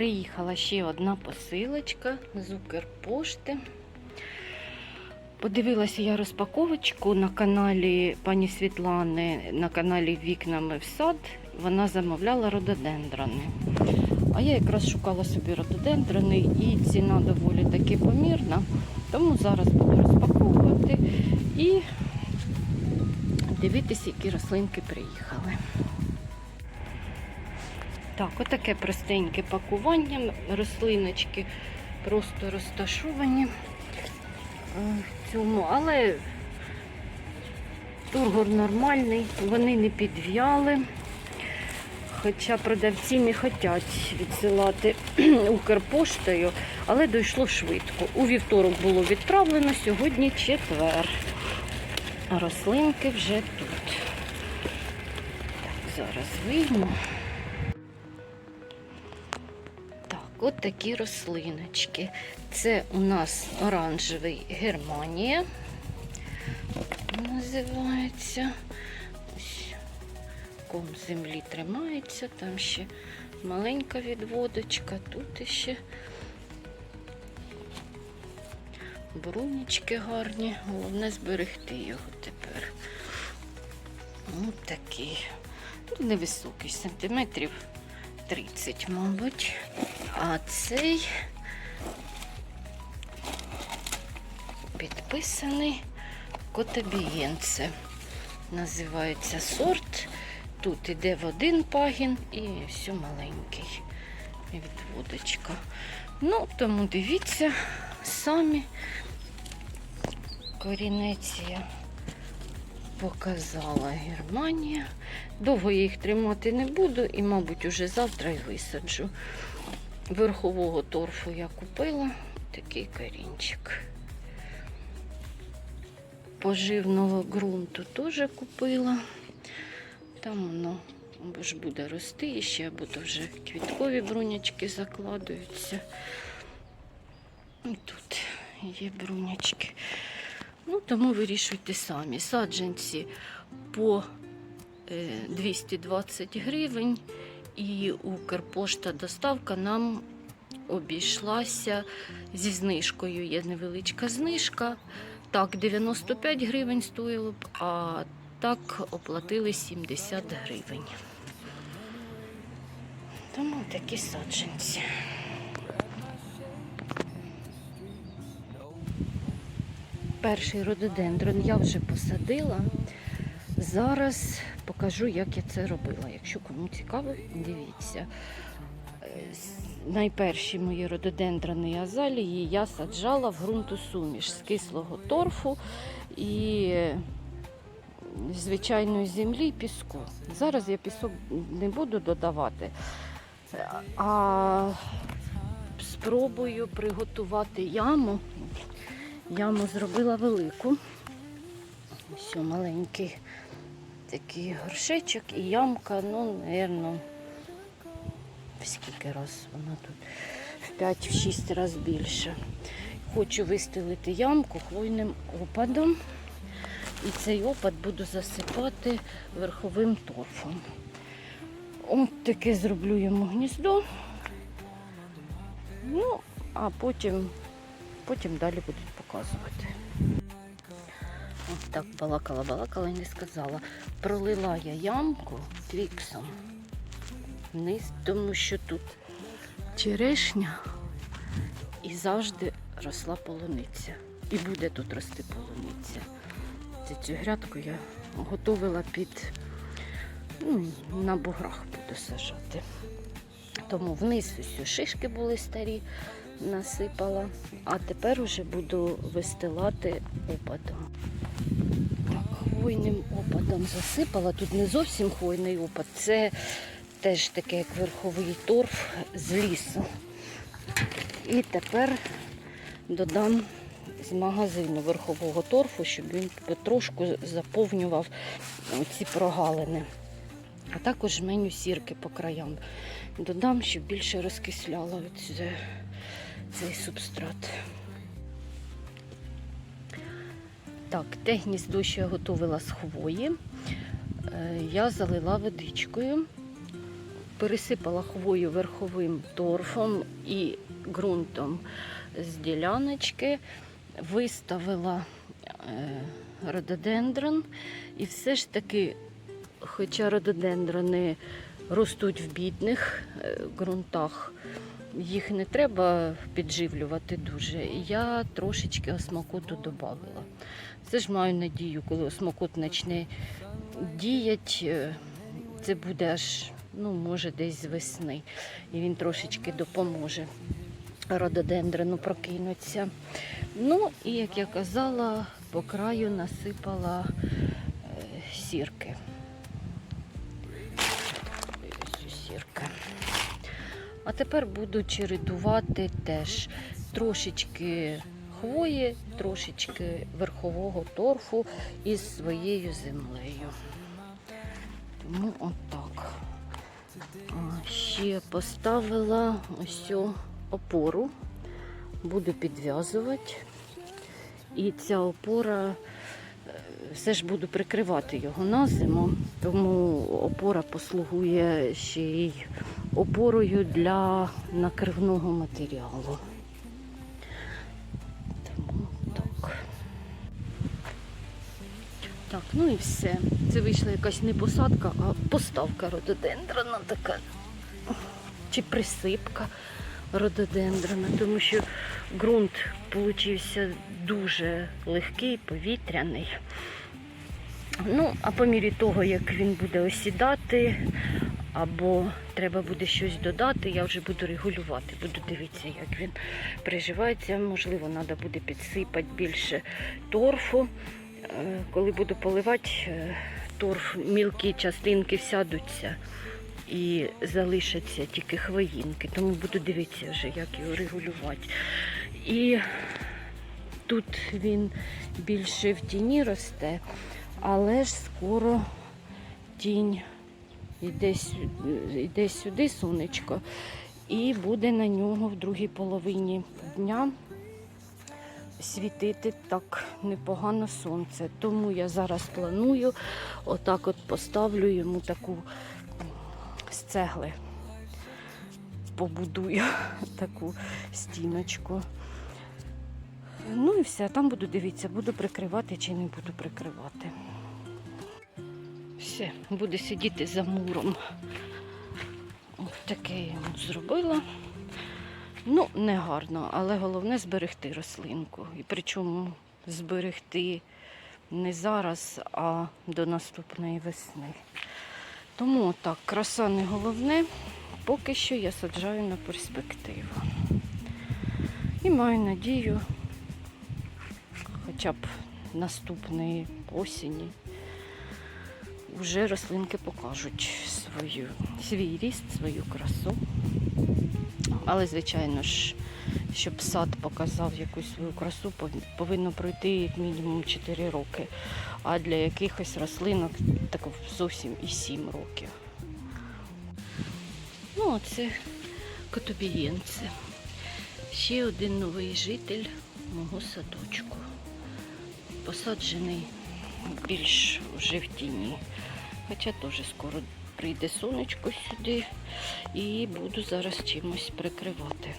приїхала ще одна посилочка з Укрпошти. Подивилася я розпаковочку на каналі пані Світлани, на каналі Вікнами в сад. Вона замовляла рододендрони. А я якраз шукала собі рододендрони і ціна доволі таки помірна. Тому зараз буду розпаковувати і дивитися, які рослинки приїхали. Так, отаке простеньке пакування. Рослиночки просто розташовані е, в цьому, але тургор нормальний, вони не підв'яли. Хоча продавці не хочуть відсилати Укрпоштою, але дійшло швидко. У вівторок було відправлено, сьогодні четвер. Рослинки вже тут. Так, зараз вийму. От такі рослиночки. Це у нас оранжевий Германія. Називається. Ось ком землі тримається, там ще маленька відводочка, тут ще брунічки гарні, головне зберегти його тепер. Ось такий. Невисокий, сантиметрів 30, мабуть. А цей підписаний Котобієнце. Називається сорт. Тут іде в один пагін і все маленький відводочка. Ну, тому дивіться, самі корінець я показала Германія. Довго я їх тримати не буду і, мабуть, уже завтра й висаджу. Верхового торфу я купила такий корінчик. Поживного ґрунту теж купила. Там воно або ж буде рости і ще, або то вже квіткові брунячки закладуються. І тут є брунячки. Ну, тому вирішуйте самі. Саджанці по е, 220 гривень. І Укрпошта доставка нам обійшлася зі знижкою. Є невеличка знижка. Так, 95 гривень стоїло б, а так оплатили 70 гривень. Тому такі саджанці. Перший рододендрон я вже посадила. Зараз покажу, як я це робила. Якщо кому цікаво, дивіться. Е, Найперші мої рододендрони і азалії я саджала в ґрунтосуміш з кислого торфу і е, звичайної землі і піску. Зараз я пісок не буду додавати, а спробую приготувати яму. Яму зробила велику. Ось маленький такий горшечок і ямка, ну, напевно, в скільки раз вона тут? В 5-6 разів більше. Хочу вистелити ямку хвойним опадом. І цей опад буду засипати верховим торфом. От таке зроблю йому гніздо. Ну, а потім, потім далі будуть показувати. От так балакала, балакала і не сказала. Пролила я ямку твіксом вниз, тому що тут черешня і завжди росла полуниця. І буде тут рости полуниця. Цю грядку я готувала під ну, на буграх буду сажати. Тому вниз усі шишки були старі, насипала, а тепер уже буду вистилати опадом. Хвойним опадом засипала. Тут не зовсім хвойний опад, це теж таке як верховий торф з лісу. І тепер додам з магазину верхового торфу, щоб він потрошку заповнював ці прогалини. А також жменю сірки по краям. Додам, щоб більше розкисляло цей субстрат. Так, те гніздо, що я готувала з хвої, е, я залила водичкою пересипала хвою верховим торфом і ґрунтом з діляночки, виставила е, рододендрон. І все ж таки, хоча рододендрони ростуть в бідних е, ґрунтах, їх не треба підживлювати дуже. Я трошечки осмокоту додавала. Це ж маю надію, коли осмокот почне діяти, це буде аж, ну, може, десь з весни. І він трошечки допоможе рододендрону прокинутися. Ну, і як я казала, по краю насипала е, сірки. Ось Сірки. А тепер буду чередувати теж трошечки хвої, трошечки верхового торфу із своєю землею. Тому отак. Ще поставила ось опору, буду підв'язувати. І ця опора е, все ж буду прикривати його на зиму, тому опора послугує ще й опорою для накривного матеріалу. Так, ну і все. Це вийшла якась не посадка, а поставка рододендрона така. Чи присипка рододендрона, тому що ґрунт получився дуже легкий, повітряний. Ну, а по мірі того, як він буде осідати, або треба буде щось додати, я вже буду регулювати, буду дивитися, як він приживається. Можливо, треба буде підсипати більше торфу. Е, Коли буду поливати, е, торф, мілкі частинки всядуться і залишаться тільки хвоїнки. Тому буду дивитися вже, як його регулювати. І тут він більше в тіні росте, але ж скоро тінь йде, сю- йде сюди сонечко, і буде на нього в другій половині дня світити так непогано сонце. Тому я зараз планую, отак от поставлю йому таку з цегли. Побудую таку стіночку. Ну і все, там буду дивитися, буду прикривати чи не буду прикривати. Все, буде сидіти за муром. Ось таке я йому зробила. Ну, не гарно, але головне зберегти рослинку. І причому зберегти не зараз, а до наступної весни. Тому так, краса не головне. Поки що я саджаю на перспективу. І маю надію, хоча б наступної осені вже рослинки покажуть свою, свій ріст, свою красу. Але, звичайно ж, щоб сад показав якусь свою красу, повинно пройти як мінімум 4 роки. А для якихось рослинок так зовсім і 7 років. Ну, оце котобієнце. Ще один новий житель мого садочку. Посаджений більш вже в тіні. Хоча теж скоро прийде сонечко сюди і буду зараз чимось прикривати.